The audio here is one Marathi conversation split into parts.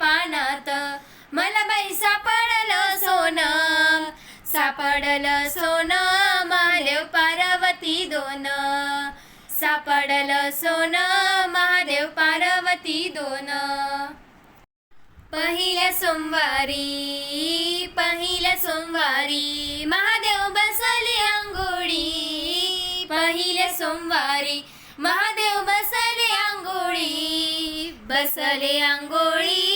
पानात. मला बाई सापडलं सोनं. सापडलं सोनं महादेव पार्वती दोन. सापडलं सोनं महादेव पार्वती दोन. पहिल्या सोमवारी पहिल्या सोमवारी महादेव बसले आंघोळी पहिल्या सोमवारी महादेव बसले आंघोळी बसले आंघोळी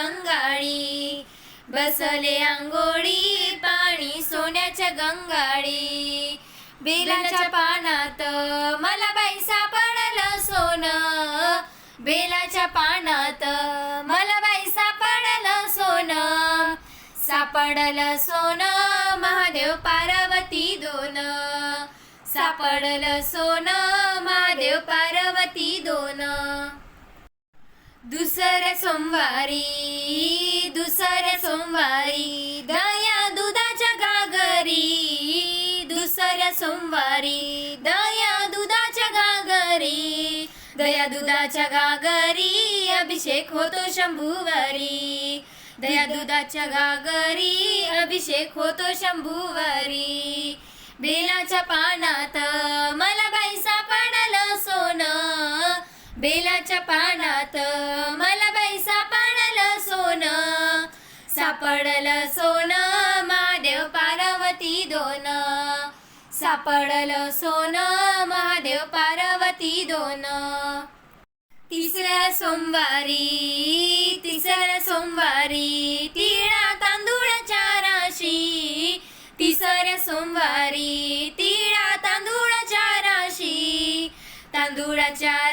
गंगाळी. बसले आंघोळी पाणी सोन्याच्या गंगाळी. बेलाच्या पानात मला बाई सापडलं सोनं. बेलाच्या पानात मला बाई सापडलं सोनं. सापडलं सोनं महादेव पार्वती दोन. सापडलं सोनं महादेव पार्वती दोन. दुसऱ्या सोमवारी दुसऱ्या सोमवारी दया दुधाच्या गागरी दुसऱ्या सोमवारी दया दुधाच्या गागरी दया दुधाच्या गागरी अभिषेक होतो शंभूवारी. दया दुधाच्या गागरी अभिषेक होतो शंभूवारी. बेलाच्या पानात मला बेलाच्या पानात मला बाई सापडलं सोन. सापडलं सोन महादेव पार्वती दोन. सापडलं सोन महादेव पार्वती दोन. तिसऱ्या सोमवारी तिसऱ्या सोमवारी तिळा तांदूळाच्या राशी. तिसऱ्या सोमवारी तिळा तांदूळाच्या राशी. तांदूळाच्या चार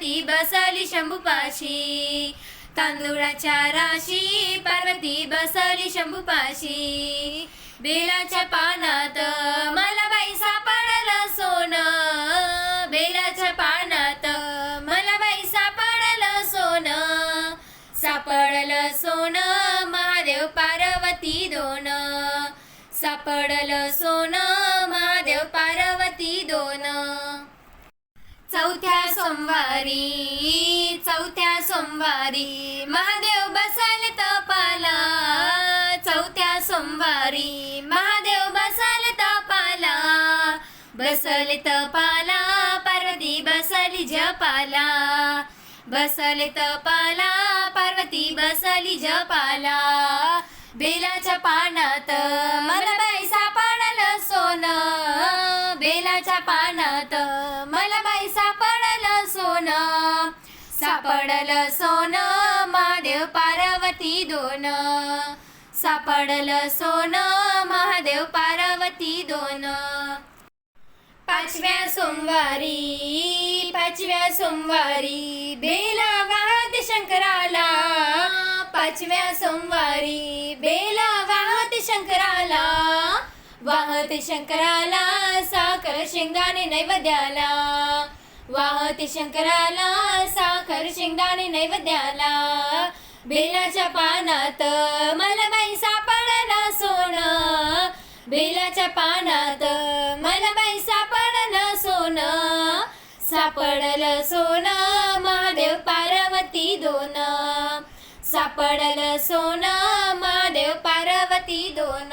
पार्वती बसली शंभूपाशी. तांदूळाच्या राशी पार्वती बसली शंभूपाशी. बेलाच्या पानात मला बाई सापडलं सोनं. बेलाच्या पानात मला बाई सापडलं सोनं. सापडलं सोनं महादेव पार्वती दोन. सापडलं सोनं महादेव पार्वती दोन. चौथ्या सोमवारी चौथ्या सोमवारी महादेव बसाल तपाला. चौथ्या सोमवारी महादेव बसाल तपाला. बसल तपाला पार्वती बसली जपाला. बसल तपाला पार्वती बसली जपाला. बेलाच्या पानात मला बैसा सापडलं सोनं. बेलाच्या पानात सापडल सोन महादेव पार्वती दोन. सापडल सोन महादेव पार्वती दोन. पाचव्या सोमवारी पाचव्या सोमवारी बेला वाहत शंकराला. पाचव्या सोमवारी बेला वाहत शंकराला. वाहत शंकराला साखर शेंगदाणे नैवेद्याला. वाहते शंकराला साखर शेंगदाणे नैवेद्याला बेलाच्या पानात मला बाई सापडला सोनं. बेलाच्या पानात मला बाई सापडलं सोनं. सापडलं सोनं महादेव पार्वती दोन. सापडलं सोनं महादेव पार्वती दोन.